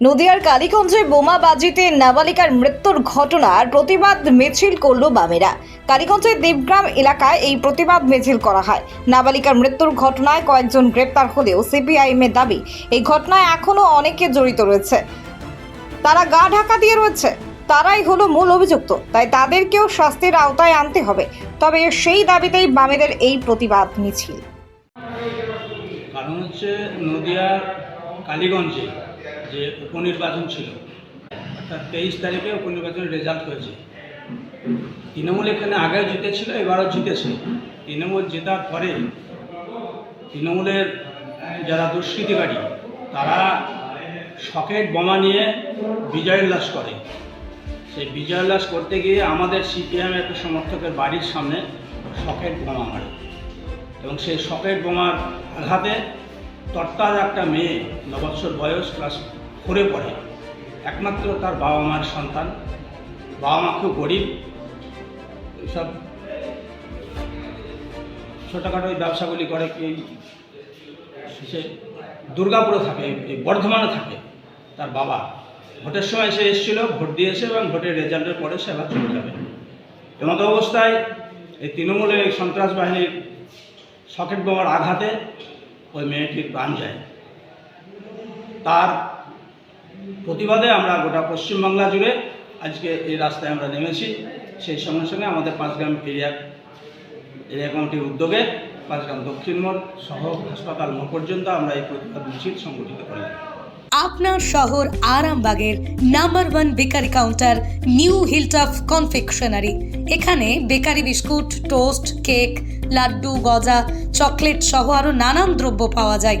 নদিয়ার কালীগঞ্জে বোমাবাজিতে নাবালিকার মৃত্যুর ঘটনার প্রতিবাদ মিছিল করল বামেরা। কালীগঞ্জের দেবগ্রাম এলাকায় এই প্রতিবাদ মিছিল করা হয়। নাবালিকার মৃত্যুর ঘটনায় কয়েকজন গ্রেপ্তার হলেও সিপিআইএম এর দাবি, এই ঘটনায় এখনও অনেকে জড়িত রয়েছে। তারা গা ঢাকা দিয়ে রয়েছে। তারাই হলো মূল অভিযুক্ত, তাই তাদেরকেও শাস্তির আওতায় আনতে হবে। তবে সেই দাবিতেই বামেদের এই প্রতিবাদ মিছিল। কারণ হচ্ছে নদিয়ার কালীগঞ্জে যে উপনির্বাচন ছিল, অর্থাৎ তেইশ তারিখে উপনির্বাচনের রেজাল্ট হয়েছে। তৃণমূল এখানে আগেও জিতেছিল, এবারও জিতেছে। তৃণমূল জেতার পরে তৃণমূলের যারা দুষ্কৃতিকারী, তারা সকেট বোমা নিয়ে বিজয় উল্লাস করে। সেই বিজয় উল্লাস করতে গিয়ে আমাদের সিপিএম একটা সমর্থকের বাড়ির সামনে সকেট বোমা মারে। এবং সেই সকেট বোমার আঘাতে তরতার একটা মেয়ে নবৎসর বয়স, ক্লাস ফোরে পড়ে। একমাত্র তার বাবা মার সন্তান। বাবা মা খুব গরিব। এইসব ছোটোখাটো ওই ব্যবসাগুলি করে এই সে দুর্গাপুরে থাকে বর্ধমানে থাকে তার বাবা। ভোটের সময় সে এসেছিল, ভোট দিয়েছে এবং ভোটের রেজাল্টের পরে সে আবার চলে যাবে। এমতো অবস্থায় এই তৃণমূলের এই সন্ত্রাস বাহিনীর সকেট বোমার আঘাতে ওই মেয়েটির প্রাণ যায়। তার প্রতিবাদে আমরা গোটা পশ্চিমবাংলা জুড়ে আজকে এই রাস্তায় আমরা নেমেছি। সেই সঙ্গে সঙ্গে আমাদের পাঁচগ্রাম এরিয়া এরিয়া কমিটির উদ্যোগে পাঁচগ্রাম দক্ষিণ মোড় সহ হাসপাতাল মোড় পর্যন্ত আমরা এই প্রতিবাদ মিছিল সংগঠিত করলাম আপনার শহর আরামবাগের number one bakery counter New Hilltop Confectionery. এখানে bakery biscuit, toast, cake, laddu, গজা, চকলেট সহ আরও নানান দ্রব্য পাওয়া যায়।